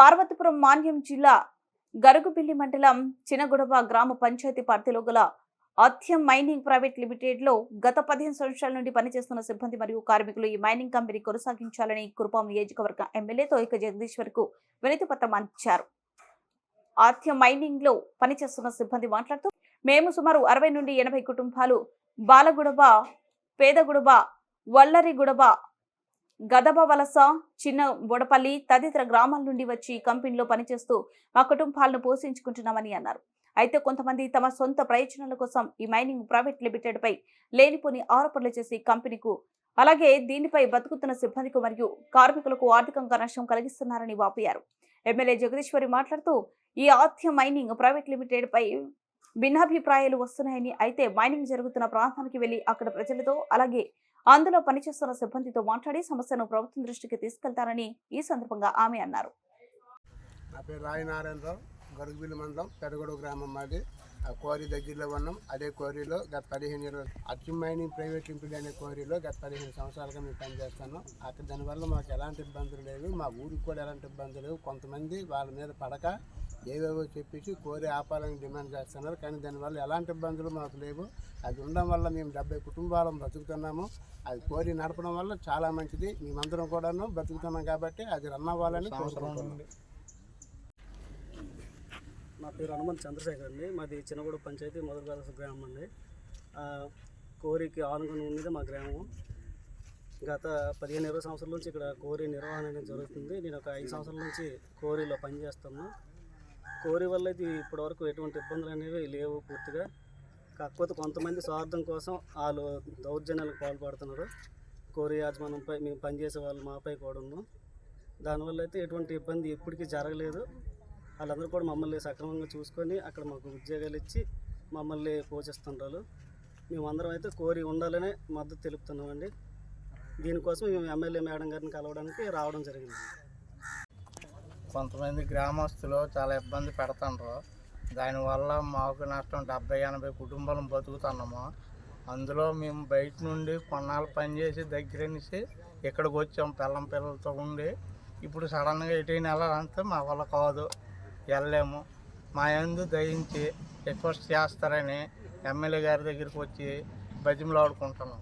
పార్వతీపురం మాన్యం జిల్లా గరుగుపిల్లి మండలం చినగుడవ గ్రామ పంచాయతీ పరిధిలో గల అథ్యం మైనింగ్ ప్రైవేట్ లిమిటెడ్లో గత పదిహేను సంవత్సరాల నుండి పనిచేస్తున్న సిబ్బంది మరియు కార్మికులు ఈ మైనింగ్ కంపెనీ కొనసాగించాలని కురుపాం నియోజకవర్గ ఎమ్మెల్యేతో ఇక జగదీశ్వర్కు వినతి పత్రం అందించారు. ఆథ్యం మైనింగ్లో పనిచేస్తున్న సిబ్బంది మాట్లాడుతూ మేము సుమారు అరవై నుండి ఎనభై కుటుంబాలు బాలగుడబ పేదగుడబ వల్లరిగుడబ గదబ వలస చిన్న బొడపల్లి తదితర గ్రామాల నుండి వచ్చి కంపెనీలో పనిచేస్తూ మా కుటుంబాలను పోషించుకుంటున్నామని అన్నారు. అయితే కొంతమంది తమ సొంత ప్రయోజనాల కోసం ఈ మైనింగ్ ప్రైవేట్ లిమిటెడ్ పై లేనిపోని ఆరోపణలు చేసి కంపెనీకు అలాగే దీనిపై బతుకుతున్న సిబ్బందికి మరియు కార్మికులకు ఆర్థికంగా నష్టం కలిగిస్తున్నారని వాపోయారు. ఎమ్మెల్యే జగదీశ్వరి మాట్లాడుతూ ఈ ఆథ్య మైనింగ్ ప్రైవేట్ లిమిటెడ్ పై భిన్నాభిప్రాయాలు వస్తున్నాయని అయితే మైనింగ్ జరుగుతున్న ప్రాంతానికి వెళ్ళి అక్కడ ప్రజలతో అలాగే అందులో పనిచేస్తున్న సిబ్బందితో మాట్లాడి సమస్యను ప్రభుత్వం దృష్టికి తీసుకెళ్తారని ఈ సందర్భంగా ఆమె అన్నారు. నా పేరు రాయి నారాయణరావు గరుగుబిల్లి మండలం పెరగడు గ్రామం మాది. ఆ కోరి దగ్గరలో ఉన్నాం. అదే కోరిలో గత పదిహేను ఇరవై అర్జున్ మైనింగ్ ప్రైవేట్ లిమిటెడ్ అనే కోరిలో గత పదిహేను సంవత్సరాలుగా మేము పనిచేస్తాను అక్కడ దానివల్ల మాకు ఎలాంటి ఇబ్బందులు లేవు. మా ఊరికి కూడా ఎలాంటి ఇబ్బందులు లేవు. కొంతమంది వాళ్ళ మీద పడక ఏవేవో చెప్పేసి కోరి ఆపాలని డిమాండ్ చేస్తున్నారు. కానీ దానివల్ల ఎలాంటి ఇబ్బందులు మాకు లేవు. అది ఉండడం వల్ల మేము డెబ్బై కుటుంబాలను బతుకుతున్నాము. అది కోరి నడపడం వల్ల చాలా మంచిది. మేమందరం కూడాను బతుకుతున్నాం కాబట్టి అది రన్ అవ్వాలని కోరుకుంటున్నాం. నా పేరు హనుమంత్ చంద్రశేఖర్ అండి. మాది చిన్నగూడ పంచాయతీ మొదటి గ్రామం అండి. కోరికి ఆనుకుని ఉన్నది మా గ్రామం. గత పదిహేను ఇరవై సంవత్సరాల నుంచి ఇక్కడ కోరి నిర్వహణ అనేది జరుగుతుంది. నేను ఒక ఐదు సంవత్సరాల నుంచి కోరిలో పనిచేస్తాను కోరి వల్ల అయితే ఇప్పటివరకు ఎటువంటి ఇబ్బందులు అనేవి లేవు పూర్తిగా. కాకపోతే కొంతమంది స్వార్థం కోసం వాళ్ళు దౌర్జన్యాలకు పాల్పడుతున్నారు. కోరి యాజమాన్యంపై మేము పనిచేసే వాళ్ళు మాపై కూడా ఉన్నాం. దానివల్ల అయితే ఎటువంటి ఇబ్బంది ఎప్పటికీ జరగలేదు. వాళ్ళందరూ కూడా మమ్మల్ని సక్రమంగా చూసుకొని అక్కడ మాకు ఉద్యోగాలు ఇచ్చి మమ్మల్ని పోషిస్తుంటారు మేమందరం అయితే కోరి ఉండాలనే మద్దతు తెలుపుతున్నామండి. దీనికోసం మేము ఎమ్మెల్యే మేడం గారిని కలవడానికి రావడం జరిగింది. కొంతమంది గ్రామస్తులు చాలా ఇబ్బంది పెడుతుండ్రు. దానివల్ల మాకు నష్టం డెబ్బై ఎనభై కుటుంబాలను బతుకుతున్నాము. అందులో మేము బయట నుండి కొన్నాళ్ళు పనిచేసి దగ్గర నుంచి ఇక్కడికి వచ్చాం పిల్లం పిల్లలతో ఉండి. ఇప్పుడు సడన్గా ఎటైనా వెళ్ళాలంటే మా వల్ల కాదు. వెళ్ళలేము. మా యందు దయించి రిక్వెస్ట్ చేస్తారని ఎమ్మెల్యే గారి దగ్గరికి వచ్చి బతిమలాడుకుంటున్నాం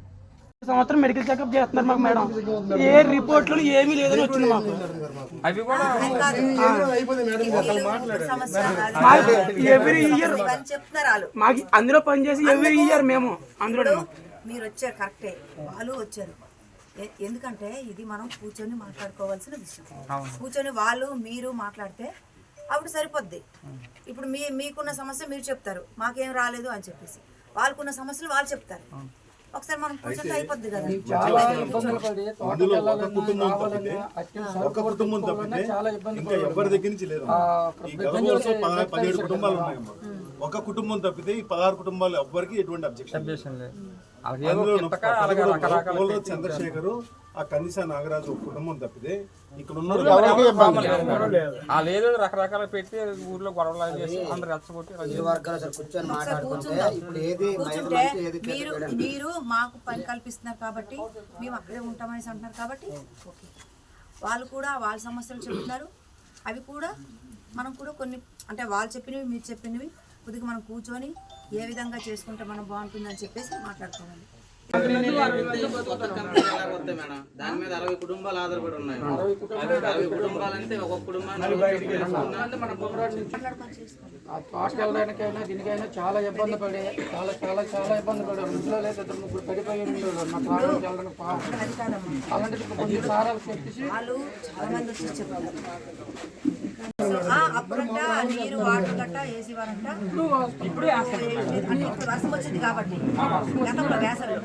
సంవత్సరం మెడికల్ చెకప్ చేస్తున్నారు మాకు మేడం. ఏ రిపోర్ట్లు ఏమీ లేదని వచ్చింది మాకు. మాకు ఎవ్రీ ఇయర్ అని చెప్తున్నారు వాళ్ళు మాకు అందులో పనిచేసి ఎవ్రీ ఇయర్ మేము అందులో మీరు వచ్చారు కరెక్టే వాళ్ళు వచ్చారు. ఎందుకంటే ఇది మనం కూర్చొని మాట్లాడుకోవాల్సిన విషయం. కూర్చొని వాళ్ళు మీరు మాట్లాడితే అప్పుడు సరిపోద్ది. ఇప్పుడు మీ మీకున్న సమస్య మీరు చెప్తారు. మాకేం రాలేదు అని చెప్పేసి. వాళ్ళకున్న సమస్యలు వాళ్ళు చెప్తారు. ఒకసారి మనం కూర్చొని అయిపోద్ది కదా. అందులో ఒక కుటుంబం తప్పితే ఒక కుటుంబం తప్పితే ఇంకా ఎవరి దగ్గర నుంచి లేదు ఈ పదిహేడు కుటుంబాలు ఉన్నాయమ్మా ఒక కుటుంబం తప్పితే ఈ పదహారు కుటుంబాలు ఎవ్వరికి ఎటువంటి అబ్జెక్షన్ అందులో చంద్రశేఖర్ ఆ కనీస నాగరాజు కుటుంబం తప్పితే ఇక్కడ ఉన్న ఆ లేదు రకరకాల పెట్టి ఊర్లో గొడవలు చేసి అందరు రెచ్చగొట్టి మీరు మీరు మాకు పని కల్పిస్తున్నారు కాబట్టి మేము అక్కడే ఉంటామని అంటున్నారు కాబట్టి వాళ్ళు కూడా వాళ్ళ సమస్యలు చెప్తున్నారు. అవి కూడా మనం కూడా కొన్ని అంటే వాళ్ళు చెప్పినవి మీరు చెప్పినవి కొద్దిగా మనం కూర్చొని ఏ విధంగా చేసుకుంటే మనం బాగుంటుందని చెప్పేసి మాట్లాడుకోవాలి. దాని మీద అరవై కుటుంబాలు ఆధారపడి ఉన్నాయి అరవై కుటుంబాలు అంటే ఒక్కొక్క వెళ్ళడానికైనా దీనికైనా చాలా ఇబ్బంది పడి చాలా చాలా చాలా ఇబ్బంది పడారు ఇంట్లో లేదు ఇద్దరు ముగ్గురు పడిపోయి కొంచెం సారాలు చెప్పేసి వాళ్ళు చాలా మంది వచ్చి చెప్పారు. అప్పుడంట నీరు వాటర్ గట్ట వేసి వారంట. ఇప్పుడు వర్షం వచ్చింది కాబట్టి. గతంలో వేసవిలో.